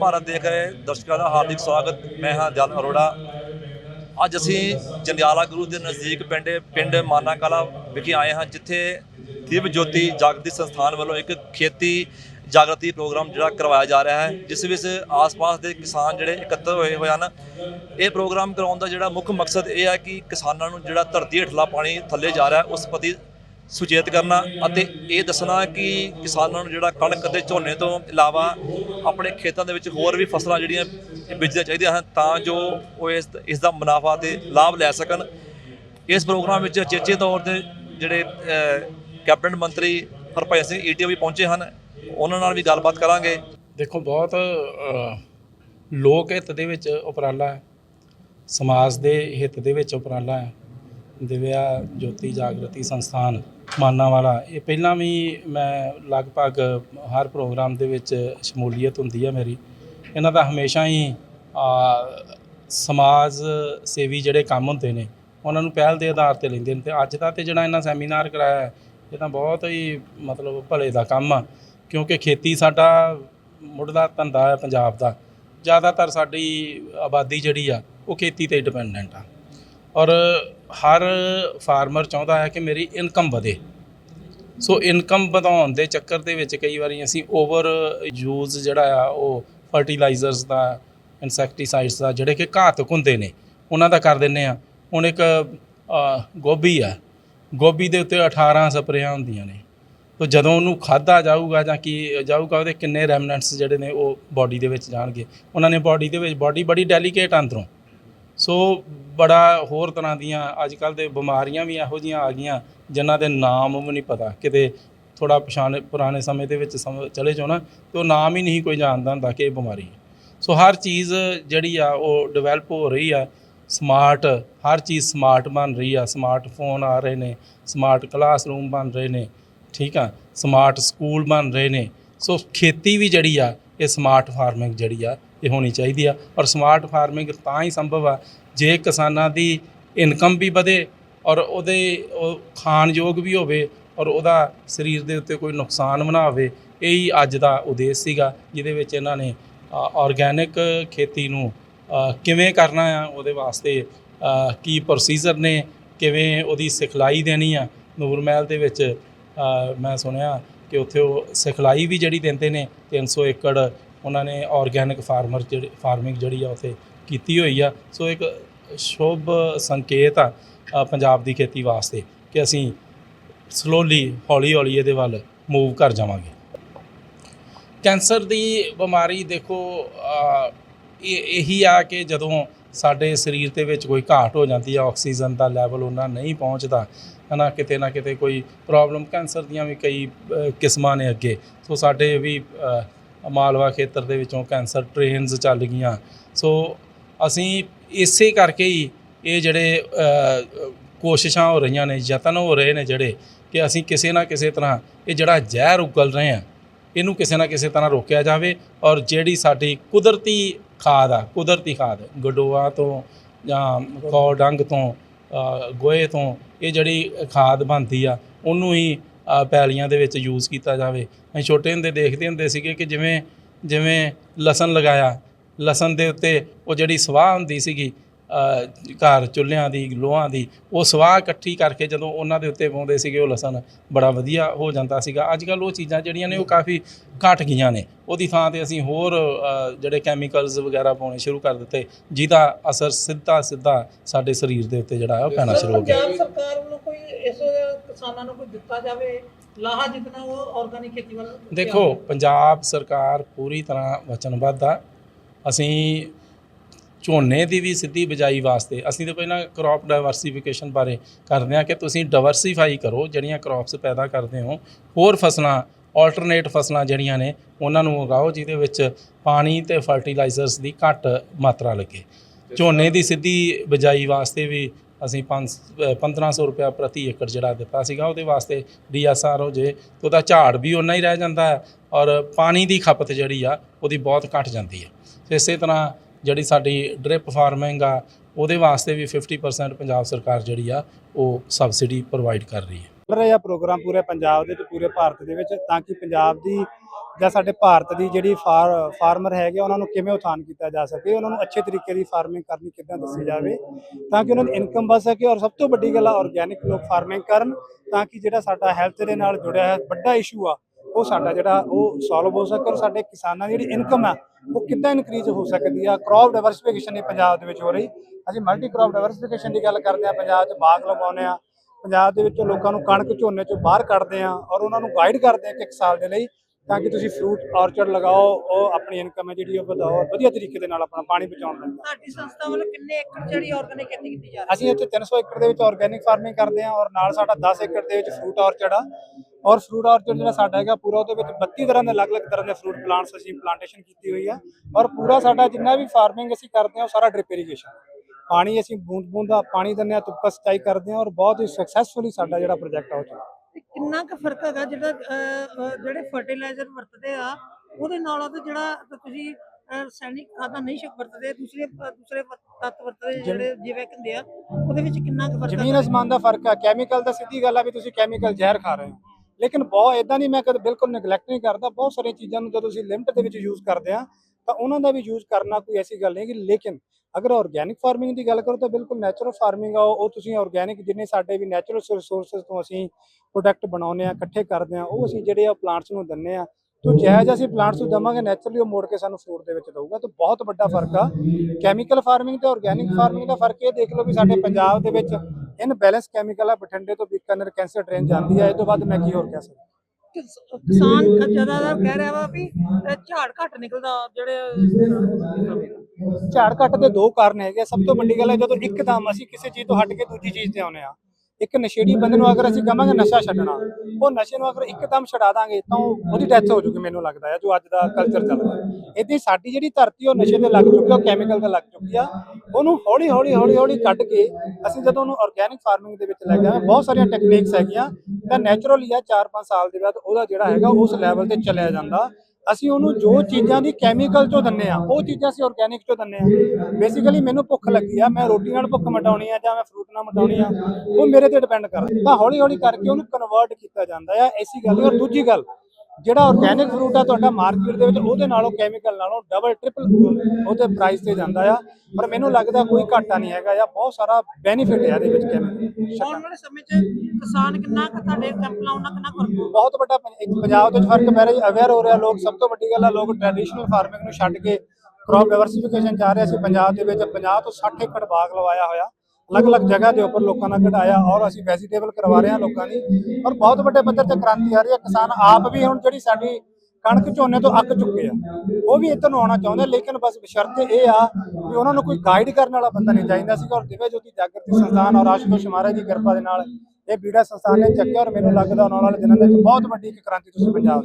ਭਾਰਤ ਦੇਖ ਰਹੇ ਦਰਸ਼ਕਾਂ ਦਾ ਹਾਰਦਿਕ ਸਵਾਗਤ। ਮੈਂ ਹਾਂ ਜਨ ਅਰੋੜਾ। ਅੱਜ ਅਸੀਂ ਜੰਡਿਆਲਾ ਗੁਰੂ ਦੇ ਨਜ਼ਦੀਕ ਪਿੰਡ ਪਿੰਡ ਮਾਨਾ ਕਲਾ ਵਿਖੇ ਆਏ ਹਾਂ, ਜਿੱਥੇ ਦਿਵ ਜੋਤੀ ਜਾਗਤੀ ਸੰਸਥਾਨ ਵੱਲੋਂ ਇੱਕ ਖੇਤੀ ਜਾਗਰਤੀ ਪ੍ਰੋਗਰਾਮ ਜਿਹੜਾ ਕਰਵਾਇਆ ਜਾ ਰਿਹਾ ਹੈ, ਜਿਸ ਵਿੱਚ ਆਸ-ਪਾਸ ਦੇ ਕਿਸਾਨ ਜਿਹੜੇ ਇਕੱਤਰ ਹੋਏ ਹੋਏ ਹਨ। ਇਹ ਪ੍ਰੋਗਰਾਮ ਕਰਾਉਣ ਦਾ ਜਿਹੜਾ ਮੁੱਖ ਮਕਸਦ ਇਹ ਹੈ ਕਿ ਕਿਸਾਨਾਂ ਨੂੰ ਜਿਹੜਾ ਧਰਤੀ ਹੇਠਲਾ ਪਾਣੀ ਥੱਲੇ ਜਾ ਰਿਹਾ, ਉਸ ਪ੍ਰਤੀ ਸੁਚੇਤ ਕਰਨਾ ਅਤੇ ਇਹ ਦੱਸਣਾ ਕਿ ਕਿਸਾਨਾਂ ਨੂੰ ਜਿਹੜਾ ਕਣਕ ਅਤੇ ਝੋਨੇ ਤੋਂ ਇਲਾਵਾ ਆਪਣੇ ਖੇਤਾਂ ਦੇ ਵਿੱਚ ਹੋਰ ਵੀ ਫਸਲਾਂ ਜਿਹੜੀਆਂ ਬੀਜਣੀਆਂ ਚਾਹੀਦੀਆਂ ਹਨ ਤਾਂ ਜੋ ਉਹ ਇਸ ਇਸ ਦਾ ਮੁਨਾਫਾ ਤੇ ਲਾਭ ਲੈ ਸਕਣ। ਇਸ ਪ੍ਰੋਗਰਾਮ ਵਿੱਚ ਚੇਚੇ ਤੌਰ ਤੇ ਜਿਹੜੇ ਅਹ, ਕੈਬਨਿਟ ਮੰਤਰੀ ਹਰਭਜਨ ਸਿੰਘ ਈਟੀਓ ਵੀ ਪਹੁੰਚੇ ਹਨ। ਉਹਨਾਂ ਨਾਲ ਵੀ ਗੱਲਬਾਤ ਕਰਾਂਗੇ। ਦੇਖੋ ਬਹੁਤ ਲੋਕ ਹਿੱਤ ਦੇ ਵਿੱਚ ਉਪਰਾਲਾ ਹੈ। ਸਮਾਜ ਦੇ ਹਿੱਤ ਦੇ ਵਿੱਚ ਉਪਰਾਲਾ ਹੈ। ਦਿਵਿਆ ਜੋਤੀ ਜਾਗਰਤੀ ਸੰਸਥਾਨ ਮਾਨਾ ਵਾਲਾ ਇਹ ਪਹਿਲਾਂ ਵੀ ਮੈਂ ਲਗਭਗ ਹਰ ਪ੍ਰੋਗਰਾਮ ਦੇ ਵਿੱਚ ਸ਼ਮੂਲੀਅਤ ਹੁੰਦੀ ਹੈ ਮੇਰੀ। ਇਹਨਾਂ ਦਾ ਹਮੇਸ਼ਾ ਹੀ ਸਮਾਜ ਸੇਵੀ ਜਿਹੜੇ ਕੰਮ ਹੁੰਦੇ ਨੇ ਉਹਨਾਂ ਨੂੰ ਪਹਿਲ ਦੇ ਆਧਾਰ ਤੇ ਲੈਂਦੇ ਨੇ ਤੇ ਅੱਜ ਦਾ ਤੇ ਜਿਹੜਾ ਇਹਨਾਂ ਸੈਮੀਨਾਰ ਕਰਾਇਆ ਹੈ, ਇਹ ਤਾਂ ਬਹੁਤ ਹੀ ਮਤਲਬ ਭਲੇ ਦਾ ਕੰਮ ਆ ਕਿਉਂਕਿ ਖੇਤੀ ਸਾਡਾ ਮੁੱਢਲਾ ਧੰਦਾ ਹੈ ਪੰਜਾਬ ਦਾ। ਜ਼ਿਆਦਾਤਰ ਸਾਡੀ ਆਬਾਦੀ ਜਿਹੜੀ ਆ ਉਹ ਖੇਤੀ ਤੇ ਡਿਪੈਂਡੈਂਟ ਆ। ਔਰ ਹਰ ਫਾਰਮਰ ਚਾਹੁੰਦਾ ਹੈ ਕਿ ਮੇਰੀ ਇਨਕਮ ਵਧੇ। ਸੋ ਇਨਕਮ ਵਧਾਉਣ ਦੇ ਚੱਕਰ ਦੇ ਵਿੱਚ ਕਈ ਵਾਰੀ ਅਸੀਂ ਓਵਰ ਯੂਜ਼ ਜਿਹੜਾ ਆ, ਉਹ ਫਰਟੀਲਾਈਜ਼ਰਸ ਦਾ, ਇਨਸੈਕਟੀਸਾਈਡਸ ਦਾ, ਜਿਹੜੇ ਕਿ ਘਾਤਕ ਹੁੰਦੇ ਨੇ, ਉਹਨਾਂ ਦਾ ਕਰ ਦਿੰਨੇ ਆ ਹੁਣ ਇੱਕ ਗੋਭੀ ਆ। ਗੋਭੀ ਦੇ ਉੱਤੇ 18 ਸਪਰੇਆਂ ਹੁੰਦੀਆਂ ਨੇ। ਤੋ ਜਦੋਂ ਉਹਨੂੰ ਖਾਦਾ ਜਾਊਗਾ ਜਾਂ ਕੀ ਜਾਊਗਾ, ਉਹਦੇ ਕਿੰਨੇ ਰੈਮਨੈਂਟਸ ਜਿਹੜੇ ਨੇ ਉਹ ਬਾਡੀ ਦੇ ਵਿੱਚ ਜਾਣਗੇ। ਉਹਨਾਂ ਨੇ ਬਾਡੀ ਦੇ ਵਿੱਚ ਬਾਡੀ ਬੜੀ ਡੈਲੀਕੇਟ ਅੰਦਰੋਂ। ਸੋ ਬੜਾ ਹੋਰ ਤਰ੍ਹਾਂ ਦੀਆਂ ਅੱਜ ਕੱਲ ਦੇ ਬਿਮਾਰੀਆਂ ਵੀ ਇਹੋ ਜੀਆਂ ਆ ਗਈਆਂ, ਜਿਨ੍ਹਾਂ ਦੇ ਨਾਮ ਵੀ ਨਹੀਂ ਪਤਾ। ਕਿਤੇ ਥੋੜਾ ਪਛਾਣੇ, ਪੁਰਾਣੇ ਸਮੇਂ ਦੇ ਵਿੱਚ ਸਮ- ਚਲੇ ਜਾਓ ਨਾ, ਤੇ ਉਹ ਨਾਮ ਹੀ ਨਹੀਂ ਕੋਈ ਜਾਣਦਾ ਹੁੰਦਾ ਕਿ ਇਹ ਬਿਮਾਰੀ ਹੈ। ਸੋ ਹਰ ਚੀਜ਼ ਜਿਹੜੀ ਆ, ਉਹ ਡਿਵੈਲਪ ਹੋ ਰਹੀ ਆ। ਸਮਾਰਟ ਹਰ ਚੀਜ਼ ਸਮਾਰਟ ਬਣ ਰਹੀ ਆ। ਸਮਾਰਟਫੋਨ ਆ ਰਹੇ ਨੇ ਸਮਾਰਟ ਕਲਾਸਰੂਮ ਬਣ ਰਹੇ ਨੇ, ਠੀਕ ਆ? ਸਮਾਰਟ ਸਕੂਲ ਬਣ ਰਹੇ ਨੇ। ਸੋ ਖੇਤੀ ਵੀ ਜਿਹੜੀ ਆ, ਇਹ ਸਮਾਰਟ ਫਾਰਮਿੰਗ ਜਿਹੜੀ ਆ ਇਹ ਹੋਣੀ ਚਾਹੀਦੀ ਆ। ਔਰ ਸਮਾਰਟ ਫਾਰਮਿੰਗ ਤਾਂ ਹੀ ਸੰਭਵ ਆ, ਜੇ ਕਿਸਾਨਾਂ ਦੀ ਇਨਕਮ ਵੀ ਵਧੇ ਔਰ ਉਹਦੇ ਉਹ ਖਾਣ ਵੀ ਹੋਵੇ ਔਰ ਉਹਦਾ ਸਰੀਰ ਦੇ ਉੱਤੇ ਕੋਈ ਨੁਕਸਾਨ ਨਾ ਹੋਵੇ, ਇਹ ਹੀ ਅੱਜ ਦਾ ਉਦੇਸ਼ ਸੀਗਾ, ਜਿਹਦੇ ਵਿੱਚ ਇਹਨਾਂ ਨੇ ਆਰਗੈਨਿਕ ਖੇਤੀ ਨੂੰ ਕਿਵੇਂ ਕਰਨਾ ਆ, ਉਹਦੇ ਵਾਸਤੇ ਕੀ ਪ੍ਰੋਸੀਜਰ ਨੇ, ਕਿਵੇਂ ਉਹਦੀ ਸਿਖਲਾਈ ਦੇਣੀ ਆ। ਨੂਰ ਮਹਿਲ ਦੇ ਵਿੱਚ ਮੈਂ ਸੁਣਿਆ ਕਿ ਉੱਥੇ ਉਹ ਸਿਖਲਾਈ ਵੀ ਜਿਹੜੀ ਦਿੰਦੇ ਨੇ 300 ਏਕੜ ਉਹਨਾਂ ਨੇ ਆਰਗੈਨਿਕ ਫਾਰਮਰ ਜਿਹੜੀ ਫਾਰਮਿੰਗ ਜਿਹੜੀ ਆ ਉੱਥੇ ਕੀਤੀ ਹੋਈ ਆ। ਸੋ ਇੱਕ ਸ਼ੁਭ ਸੰਕੇਤ ਆ ਪੰਜਾਬ ਦੀ ਖੇਤੀ ਵਾਸਤੇ ਕਿ ਅਸੀਂ ਸਲੋਲੀ ਹੌਲੀ ਹੌਲੀ ਇਹਦੇ ਵੱਲ ਮੂਵ ਕਰ ਜਾਵਾਂਗੇ। ਕੈਂਸਰ ਦੀ ਬਿਮਾਰੀ ਦੇਖੋ ਇਹ, ਇਹੀ ਆ ਕਿ ਜਦੋਂ ਸਾਡੇ ਸਰੀਰ ਦੇ ਵਿੱਚ ਕੋਈ ਘਾਟ ਹੋ ਜਾਂਦੀ ਆ, ਆਕਸੀਜਨ ਦਾ ਲੈਵਲ ਉਹਨਾਂ ਨਹੀਂ ਪਹੁੰਚਦਾ, ਹਨਾ, ਕਿਤੇ ਨਾ ਕਿਤੇ ਕੋਈ ਪ੍ਰੋਬਲਮ ਕੈਂਸਰ ਦੀਆਂ ਵੀ ਕਈ ਕਿਸਮਾਂ ਨੇ ਅੱਗੇ। ਸੋ ਸਾਡੇ ਵੀ ਮਾਲਵਾ ਖੇਤਰ ਦੇ ਵਿੱਚੋਂ ਕੈਂਸਰ ਟ੍ਰੇਨਸ ਚੱਲ ਗਈਆਂ। ਸੋ ਅਸੀਂ ਇਸੇ ਕਰਕੇ ਹੀ ਇਹ ਜਿਹੜੇ ਕੋਸ਼ਿਸ਼ਾਂ ਹੋ ਰਹੀਆਂ ਨੇ ਯਤਨ ਹੋ ਰਹੇ ਨੇ ਜਿਹੜੇ ਕਿ ਅਸੀਂ ਕਿਸੇ ਨਾ ਕਿਸੇ ਤਰ੍ਹਾਂ ਇਹ ਜਿਹੜਾ ਜ਼ਹਿਰ ਉਗਲ ਰਹੇ ਆ ਇਹਨੂੰ ਕਿਸੇ ਨਾ ਕਿਸੇ ਤਰ੍ਹਾਂ ਰੋਕਿਆ ਜਾਵੇ ਔਰ ਜਿਹੜੀ ਸਾਡੀ ਕੁਦਰਤੀ ਖਾਦ ਆ ਕੁਦਰਤੀ ਖਾਦ ਗਡੋਆ ਤੋਂ ਜਾਂ ਕੌ ਡੰਗ ਤੋਂ ਅ, ਗੋਹੇ ਤੋਂ ਇਹ ਜਿਹੜੀ ਖਾਦ ਬਣਦੀ ਆ ਉਹਨੂੰ ਹੀ ਪੈਲੀਆਂ ਦੇ ਵਿੱਚ ਯੂਜ਼ ਕੀਤਾ ਜਾਵੇ। ਅਸੀਂ ਛੋਟੇ ਹੁੰਦੇ ਦੇਖਦੇ ਹੁੰਦੇ ਸੀਗੇ ਕਿ ਜਿਵੇਂ ਜਿਵੇਂ ਲਸਣ ਲਗਾਇਆ, ਲਸਣ ਦੇ ਉੱਤੇ ਉਹ ਜਿਹੜੀ ਸਵਾਹ ਹੁੰਦੀ ਸੀਗੀ ਘਰ ਚੁੱਲ੍ਹਿਆਂ ਦੀ, ਲੋਹਾਂ ਦੀ, ਉਹ ਸਵਾਹ ਇਕੱਠੀ ਕਰਕੇ ਜਦੋਂ ਉਹਨਾਂ ਦੇ ਉੱਤੇ ਪਾਉਂਦੇ ਸੀਗੇ ਉਹ ਲਸਣ, ਬੜਾ ਵਧੀਆ ਹੋ ਜਾਂਦਾ ਸੀਗਾ। ਅੱਜ ਕੱਲ ਉਹ ਚੀਜ਼ਾਂ ਜਿਹੜੀਆਂ ਨੇ ਉਹ ਕਾਫੀ ਘਟ ਗਈਆਂ ਨੇ। ਉਹਦੀ ਥਾਂ ਤੇ ਅਸੀਂ ਹੋਰ ਜਿਹੜੇ ਕੈਮੀਕਲਸ ਵਗੈਰਾ ਪਾਉਣੇ ਸ਼ੁਰੂ ਕਰ ਦਿੱਤੇ, ਜਿਹਦਾ ਅਸਰ ਸਿੱਧਾ ਸਿੱਧਾ ਸਾਡੇ ਸਰੀਰ ਦੇ ਉੱਤੇ ਜਿਹੜਾ ਹੈ ਉਹ ਪੈਣਾ ਸ਼ੁਰੂ ਹੋ ਗਿਆ। ਪੰਜਾਬ ਸਰਕਾਰ ਇਸ ਕਿਸਾਨਾਂ ਨੂੰ ਕੋਈ ਦਿੱਤਾ ਜਾਵੇ ਲਾਹਾ ਜਿਤਨਾ ਉਹ ਆਰਗੈਨਿਕ ਖੇਤੀ ਵੱਲ ਦੇਖੋ ਪੰਜਾਬ ਸਰਕਾਰ ਪੂਰੀ ਤਰ੍ਹਾਂ ਵਚਨਬੱਧ ਆ। ਅਸੀਂ ਝੋਨੇ ਦੀ ਵੀ ਸਿੱਧੀ ਬਿਜਾਈ ਵਾਸਤੇ ਅਸੀਂ ਤਾਂ ਪਹਿਲਾਂ ਕ੍ਰੌਪ ਡਾਈਵਰਸਿਫਿਕੇਸ਼ਨ ਬਾਰੇ ਕਰਦੇ ਆ ਕਿ ਤੁਸੀਂ ਡਾਈਵਰਸਿਫਾਈ ਕਰੋ ਜਿਹੜੀਆਂ ਕ੍ਰੌਪਸ ਪੈਦਾ ਕਰਦੇ ਹੋ। ਹੋਰ ਫਸਲਾਂ ਆਲਟਰਨੇਟ ਫਸਲਾਂ ਜਿਹੜੀਆਂ ਨੇ ਉਹਨਾਂ ਨੂੰ ਉਗਾਓ ਜਿਹਦੇ ਵਿੱਚ ਪਾਣੀ ਤੇ ਫਰਟੀਲਾਈਜ਼ਰਸ ਦੀ ਘੱਟ ਮਾਤਰਾ ਲੱਗੇ। ਝੋਨੇ ਦੀ ਸਿੱਧੀ ਬਿਜਾਈ ਵਾਸਤੇ ਵੀ ਅਸੀਂ 5 1500 ਰੁਪਇਆ ਪ੍ਰਤੀ ਏਕੜ ਜਿਹੜਾ ਦਿੱਤਾ ਸੀਗਾ, ਉਹਦੇ ਵਾਸਤੇ ਡੀਐਸਆਰ ਹੋ ਜੇ, ਤੇ ਉਹਦਾ ਝਾੜ ਵੀ ਉਨਾ ਹੀ ਰਹਿ ਜਾਂਦਾ ਹੈ ਔਰ ਪਾਣੀ ਦੀ ਖਪਤ ਜਿਹੜੀ ਆ, ਉਹਦੀ ਬਹੁਤ ਘਟ ਜਾਂਦੀ ਹੈ। ਇਸੇ ਤਰ੍ਹਾਂ ਜਿਹੜੀ ਸਾਡੀ ਡ੍ਰਿਪ ਫਾਰਮਿੰਗ ਆ, ਉਹਦੇ ਵਾਸਤੇ ਵੀ 50% ਪੰਜਾਬ ਸਰਕਾਰ ਜਿਹੜੀ ਆ, ਉਹ ਸਬਸਿਡੀ ਪ੍ਰੋਵਾਈਡ ਕਰ ਰਹੀ ਹੈ। ਚੱਲ ਰਿਹਾ ਪ੍ਰੋਗਰਾਮ ਪੂਰੇ ਪੰਜਾਬ ਦੇ ਤੇ ਪੂਰੇ ਭਾਰਤ ਦੇ ਵਿੱਚ, ਤਾਂ ਕਿ ਪੰਜਾਬ ਦੀ ਜਾਂ ਸਾਡੇ ਭਾਰਤ ਦੀ ਜਿਹੜੀ ਫਾਰ ਫਾਰਮਰ ਹੈਗੇ ਉਹਨਾਂ ਨੂੰ ਕਿਵੇਂ ਉਥਾਨ ਕੀਤਾ ਜਾ ਸਕੇ, ਉਹਨਾਂ ਨੂੰ ਅੱਛੇ ਤਰੀਕੇ ਦੀ ਫਾਰਮਿੰਗ ਕਰਨੀ ਕਿੱਦਾਂ ਦੱਸੀ ਜਾਵੇ, ਤਾਂ ਕਿ ਉਹਨਾਂ ਦੀ ਇਨਕਮ ਵੱਧ ਸਕੇ ਔਰ ਸਭ ਤੋਂ ਵੱਡੀ ਗੱਲ ਆ ਆਰਗੇਨਿਕ ਲੋਕ ਫਾਰਮਿੰਗ ਕਰਨ, ਤਾਂ ਕਿ ਜਿਹੜਾ ਸਾਡਾ ਹੈਲਥ ਦੇ ਨਾਲ ਜੁੜਿਆ ਹੈ ਵੱਡਾ ਇਸ਼ੂ ਆ, ਉਹ ਸਾਡਾ ਜਿਹੜਾ ਉਹ ਸੋਲਵ ਹੋ ਸਕੇ ਔਰ ਸਾਡੇ ਕਿਸਾਨਾਂ ਦੀ ਜਿਹੜੀ ਇਨਕਮ ਆ, ਉਹ ਕਿੱਦਾਂ ਇਨਕਰੀਜ਼ ਹੋ ਸਕਦੀ ਆ ਕ੍ਰੌਪ ਡਾਈਵਰਸਿਫਿਕੇਸ਼ਨ ਦੀ ਪੰਜਾਬ ਦੇ ਵਿੱਚ ਹੋ ਰਹੀ। ਅਸੀਂ ਮਲਟੀ ਕ੍ਰੌਪ ਡਾਈਵਰਸਿਫਿਕੇਸ਼ਨ ਦੀ ਗੱਲ ਕਰਦੇ ਆ, ਪੰਜਾਬ 'ਚ ਬਾਗ ਲਗਾਉਂਦੇ ਆ, ਪੰਜਾਬ ਦੇ ਵਿੱਚੋਂ ਲੋਕਾਂ ਨੂੰ ਕਣਕ ਝੋਨੇ 'ਚੋਂ ਬਾਹਰ ਕੱਢਦੇ ਆ ਔਰ ਉਹਨਾਂ ਨੂੰ ਗਾਈਡ ਕਰਦੇ ਆ ਕਿ ਇੱਕ ਸਾਲ ਦੇ ਲਈ ਤਾਂ ਕਿ ਤੁਸੀਂ ਫਰੂਟ ਆਰਚਰਡ ਲਗਾਓ ਉਹ ਆਪਣੀ ਇਨਕਮ ਹੈ ਜਿਹੜੀ ਉਹ ਵਧਾਓ ਵਧੀਆ ਤਰੀਕੇ ਦੇ ਨਾਲ ਆਪਣਾ ਪਾਣੀ ਬਚਾਉਣ ਲਈ ਤੁਹਾਡੀ ਸੰਸਥਾ ਵੱਲੋਂ ਕਿੰਨੇ ਏਕੜ ਜਿਹੜੀ ਆਰਗੈਨਿਕ ਖੇਤੀ ਕੀਤੀ ਜਾ ਰਹੀ ਅਸੀਂ ਇੱਥੇ 300 ਏਕੜ ਦੇ ਵਿੱਚ ਆਰਗੇਨਿਕ ਫਾਰਮਿੰਗ ਕਰਦੇ ਹਾਂ ਔਰ ਨਾਲ ਸਾਡਾ 10 ਏਕੜ ਦੇ ਵਿੱਚ ਫਰੂਟ ਆਰਚਰਡ ਆ। ਔਰ ਫਰੂਟ ਆਰਚਰਡ ਜਿਹੜਾ ਸਾਡਾ ਹੈਗਾ ਪੂਰਾ ਉਹਦੇ ਵਿੱਚ 32 ਤਰ੍ਹਾਂ ਦੇ ਅਲੱਗ-ਅਲੱਗ ਤਰ੍ਹਾਂ ਦੇ ਫਰੂਟ ਪਲਾਂਟਸ ਅਸੀਂ ਪਲਾਂਟੇਸ਼ਨ ਕੀਤੀ ਹੋਈ ਆ। ਔਰ ਪੂਰਾ ਸਾਡਾ ਜਿੰਨਾ ਵੀ ਫਾਰਮਿੰਗ ਅਸੀਂ ਕਰਦੇ ਹਾਂ ਉਹ ਸਾਰਾ ਡ੍ਰਿਪ ਇਰੀਗੇਸ਼ਨ ਪਾਣੀ ਅਸੀਂ ਬੂੰਦ-ਬੂੰਦ ਦਾ ਪਾਣੀ ਦਿੰਦੇ ਹਾਂ ਤੁਪਕਾ ਸਿੰਚਾਈ ਕਰਦੇ ਹਾਂ ਔਰ ਬਹੁਤ ਹੀ ਸਕਸੈਸਫੁਲੀ ਸਾਡਾ ਜਿਹੜਾ ਪ੍ਰੋਜੈਕਟ ਆ ਉਹ ਚੱਲ ਤੇ ਕਿੰਨਾ ਕੁ ਫ਼ਰਕ ਹੈਗਾ ਜਿਹੜਾ ਜਿਹੜੇ ਫਰਟੀਲਾਈਜ਼ਰ ਵਰਤਦੇ ਆ ਉਹਦੇ ਨਾਲੋਂ ਤੇ ਜਿਹੜਾ ਤੁਸੀਂ ਰਸਾਇਣਿਕ ਖਾਦਾਂ ਨਹੀਂ ਸ਼ਕ ਵਰਤਦੇ ਦੂਸਰੇ ਦੂਸਰੇ ਤੱਤ ਵਰਤਦੇ ਜਿਹੜੇ ਜਿਵੇਂ ਕਹਿੰਦੇ ਆ ਉਹਦੇ ਵਿੱਚ ਕਿੰਨਾ ਕੁ ਫ਼ਰਕ ਜ਼ਮੀਨ ਅਸਮਾਨ ਦਾ ਫ਼ਰਕ ਆ। ਕੈਮੀਕਲ ਦਾ ਸਿੱਧੀ ਗੱਲ ਆ ਵੀ ਤੁਸੀਂ ਕੈਮੀਕਲ ਜ਼ਹਿਰ ਖਾ ਰਹੇ ਹੋ। ਲੇਕਿਨ ਬਹੁਤ ਇਦਾਂ ਨਹੀਂ ਮੈਂ ਕਦੇ ਬਿਲਕੁਲ ਨੈਗਲੈਕਟ ਨਹੀਂ ਕਰਦਾ। ਬਹੁਤ ਸਾਰੀਆਂ ਚੀਜ਼ਾਂ ਨੂੰ ਜਦੋਂ ਅਸੀਂ ਲਿਮਟ ਦੇ ਵਿੱਚ ਯੂਜ਼ ਕਰਦੇ ਆ ਤਾਂ ਉਹਨਾਂ ਦਾ ਵੀ ਯੂਜ਼ ਕਰਨਾ ਕੋਈ ਐਸੀ ਗੱਲ ਨਹੀਂ ਕਿ ਲੇਕਿਨ ਅਗਰ ਆਰਗੇਨਿਕ ਫਾਰਮਿੰਗ ਦੀ ਗੱਲ ਕਰੋ ਤਾਂ ਬਿਲਕੁਲ ਨੈਚੁਰਲ ਫਾਰਮਿੰਗ ਆ, ਉਹ ਤੁਸੀਂ ਆਰਗੇਨਿਕ ਜਿੰਨੇ ਸਾਡੇ ਵੀ ਨੈਚੁਰਲ ਰਿਸੋਰਸਸ ਤੋਂ ਅਸੀਂ ਪ੍ਰੋਡਕਟ ਬਣਾਉਂਦੇ ਆ ਇਕੱਠੇ ਕਰਦੇ ਆ ਉਹ ਅਸੀਂ ਜਿਹੜੇ ਆ ਪਲਾਂਟਸ ਨੂੰ ਦਿੰਨੇ ਆ ਤੋਂ ਜਿਹੋ ਅਸੀਂ ਪਲਾਂਟਸ ਨੂੰ ਦਵਾਂਗੇ ਨੈਚੁਰਲੀ ਉਹ ਮੋੜ ਕੇ ਸਾਨੂੰ ਫਰੂਟ ਦੇ ਵਿੱਚ ਦਊਗਾ, ਤਾਂ ਬਹੁਤ ਵੱਡਾ ਫ਼ਰਕ ਆ। ਕੈਮੀਕਲ ਫਾਰਮਿੰਗ ਤੇ ਆਰਗੇਨਿਕ ਫਾਰਮਿੰਗ ਦਾ ਫ਼ਰਕ ਇਹ ਦੇਖ ਲਓ ਵੀ ਸਾਡੇ ਪੰਜਾਬ ਦੇ ਵਿੱਚ ਇਨ ਬੈਲੈਂਸ ਕੈਮੀਕਲ ਆ, ਬਠਿੰਡੇ ਤੋਂ ਬੀਕਾਨੇਰ, ਕੈਂਸਰ ਟ੍ਰੇਨ ਜਾਂਦੀ ਆ, ਇਹ ਤੋਂ ਬਾਅਦ ਮੈਂ ਕੀ ਹੋਰ ਕਹਿ ਸਕਦਾ। ਕਿਸ- ਕਿਸਾਨ ਜ਼ਿਆਦਾਤਰ ਕਹਿ ਰਿਹਾ ਵਾ ਵੀ ਅਹ, ਝਾੜ ਘੱਟ ਨਿਕਲਦਾ ਜਿਹੜੇ ਝਾੜ ਘੱਟ ਦੇ ਦੋ ਕਾਰਨ ਹੈਗੇ ਆ। ਸਭ ਤੋਂ ਵੱਡੀ ਗੱਲ ਹੈ ਜਦੋਂ ਇੱਕ ਦਮ ਅਸੀਂ ਕਿਸੇ ਚੀਜ਼ ਤੋਂ ਹਟ ਕੇ ਦੂਜੀ ਚੀਜ਼ ਤੇ ਆਉਂਦੇ ਆ ਇੱਕ ਨਸ਼ੇੜੀ ਬੰਦੇ ਨੂੰ ਅਗਰ ਅਸੀਂ ਕਹਾਂਗੇ ਨਸ਼ਾ ਛੱਡਣਾ, ਉਹ ਨਸ਼ੇ ਨੂੰ ਅਗਰ ਇੱਕਦਮ ਛਡਾ ਦਾਂਗੇ ਤਾਂ ਉਹਦੀ ਡੈਥ ਹੋ ਜੂਗੀ ਮੈਨੂੰ ਲੱਗਦਾ ਹੈ, ਜੋ ਅੱਜ ਦਾ ਕਲਚਰ ਚੱਲ ਰਿਹਾ ਇਦਾਂ ਸਾਡੀ ਜਿਹੜੀ ਧਰਤੀ ਉਹ ਨਸ਼ੇ ਤੇ ਲੱਗ ਚੁੱਕੀ ਆ ਕੈਮੀਕਲ ਤੇ ਲੱਗ ਚੁੱਕੀ ਆ। ਉਹਨੂੰ ਹੌਲੀ ਹੌਲੀ ਹੌਲੀ ਹੌਲੀ ਕੱਢ ਕੇ ਅਸੀਂ ਜਦੋਂ ਉਹਨੂੰ ਆਰਗੇਨਿਕ ਫਾਰਮਿੰਗ ਦੇ ਵਿੱਚ ਲੈ ਕੇ ਆਵਾਂਗੇ, ਬਹੁਤ ਸਾਰੀਆਂ ਟੈਕਨੀਕਸ ਹੈਗੀਆਂ, ਤਾਂ ਨੈਚੁਰਲੀ ਆ 4-5 ਸਾਲ ਦੇ ਬਾਅਦ ਉਹਦਾ ਜਿਹੜਾ ਹੈਗਾ, ਉਸ ਲੈਵਲ ਤੇ ਚਲਿਆ ਜਾਂਦਾ। ਅਸੀਂ ਉਹਨੂੰ ਜੋ ਚੀਜ਼ਾਂ ਦੀ ਕੈਮੀਕਲ ਚੋਂ ਦਿੰਨੇ ਆ ਉਹ ਚੀਜ਼ਾਂ ਅਸੀਂ ਆਰਗੇਨਿਕ ਚੋਂ ਦਿੰਨੇ ਆ ਬੇਸਿਕਲੀ ਮੈਨੂੰ ਭੁੱਖ ਲੱਗੀ ਆ, ਮੈਂ ਰੋਟੀ ਨਾਲ ਭੁੱਖ ਮਟਾਉਣੀ ਆ ਜਾਂ ਮੈਂ ਫਰੂਟ ਨਾਲ ਮਟਾਉਣੀ ਆ, ਉਹ ਮੇਰੇ ਤੇ ਡਿਪੈਂਡ ਕਰਦਾ। ਤਾਂ ਹੌਲੀ ਹੌਲੀ ਕਰਕੇ ਉਹਨੂੰ ਕਨਵਰਟ ਕੀਤਾ ਜਾਂਦਾ ਆ, ਐਸੀ ਗੱਲ ਔਰ ਦੂਜੀ ਗੱਲ ਜਿਹੜਾ ਆਰਗੇਨਿਕ ਫਰੂਟ ਆ ਤੁਹਾਡਾ ਮਾਰਕੀਟ ਦੇ ਵਿੱਚ ਉਹਦੇ ਨਾਲੋਂ ਕੈਮੀਕਲ ਨਾਲੋਂ ਡਬਲ ਟ੍ਰਿਪਲ ਉਹਦੇ ਪ੍ਰਾਈਸ ਤੇ ਜਾਂਦਾ ਆ। ਪਰ ਮੈਨੂੰ ਲੱਗਦਾ ਕੋਈ ਘਾਟਾ ਨਹੀਂ ਹੈਗਾ ਆ ਬਹੁਤ ਸਾਰਾ ਬੈਨੀਫਿਟ ਹੈ ਇਹਦੇ ਵਿੱਚ ਕੈਮੀਕਲ ਆਉਣ ਵਾਲੇ ਸਮੇਂ 'ਚ ਕਿਸਾਨ ਕਿੰਨਾ ਕੁ ਤੁਹਾਡੇ ਕੈਂਪ ਲਾਉਣਾ ਕਿੰਨਾ ਕਰੂਗਾ ਬਹੁਤ ਵੱਡਾ ਪੰਜਾਬ ਦੇ ਫ਼ਰਕ ਪੈ ਰਿਹਾ ਅਵੇਅਰ ਹੋ ਰਿਹਾ ਲੋਕ ਸਭ ਤੋਂ ਵੱਡੀ ਗੱਲ ਆ ਲੋਕ ਟ੍ਰੈਡੀਸ਼ਨਲ ਫਾਰਮਿੰਗ ਨੂੰ ਛੱਡ ਕੇ ਕ੍ਰੌਪ ਡਾਈਵਰਸਿਫਿਕੇਸ਼ਨ ਜਾ ਰਹੇ ਸੀ ਪੰਜਾਬ ਦੇ ਵਿੱਚ 50 ਤੋਂ 60 ਏਕੜ ਬਾਗ ਲਵਾਇਆ ਹੋਇਆ। ਅਲੱਗ-ਅਲੱਗ ਜਗ੍ਹਾ ਦੇ ਉੱਪਰ ਲੋਕਾਂ ਨਾਲ ਕਢਾਇਆ ਔਰ ਅਸੀਂ ਵੈਜੀਟੇਬਲ ਕਰਵਾ ਰਹੇ ਹਾਂ ਲੋਕਾਂ ਦੀ। ਔਰ ਬਹੁਤ ਵੱਡੇ ਪੱਧਰ ਤੇ ਕ੍ਰਾਂਤੀ ਆ ਰਹੀ ਹੈ। ਕਿਸਾਨ ਆਪ ਵੀ ਹੁਣ ਜਿਹੜੀ ਸਾਡੀ ਕਣਕ ਝੋਨੇ ਤੋਂ ਅੱਕ ਚੁੱਕੇ ਆ। ਉਹ ਵੀ ਇੱਧਰ ਨੂੰ ਆਉਣਾ ਚਾਹੁੰਦੇ ਲੇਕਿਨ ਬਸ ਸ਼ਰਤ ਇਹ ਆ ਕਿ ਉਹਨਾਂ ਨੂੰ ਕੋਈ ਗਾਈਡ ਕਰਨ ਵਾਲਾ ਬੰਦਾ ਨਹੀਂ ਚਾਹੀਦਾ ਸੀ ਔਰ ਦਿਵੇ ਜੋਤੀ ਜਾਗਰਤੀ ਸੰਸਥਾਨ ਔਰ ਆਸ਼ੂਤੋਸ਼ ਮਹਾਰਾਜ ਦੀ ਕਿਰਪਾ ਦੇ ਨਾਲ ਇਹ ਬੀੜਾ ਸੰਸਥਾਨ ਨੇ ਚੱਕਿਆ ਔਰ ਮੈਨੂੰ ਲੱਗਦਾ ਆਉਣ ਵਾਲੇ ਦਿਨਾਂ ਦੇ ਵਿੱਚ ਬਹੁਤ ਵੱਡੀ ਇੱਕ ਕ੍ਰਾਂਤੀ ਤੁਸੀਂ ਪੰਜਾਬ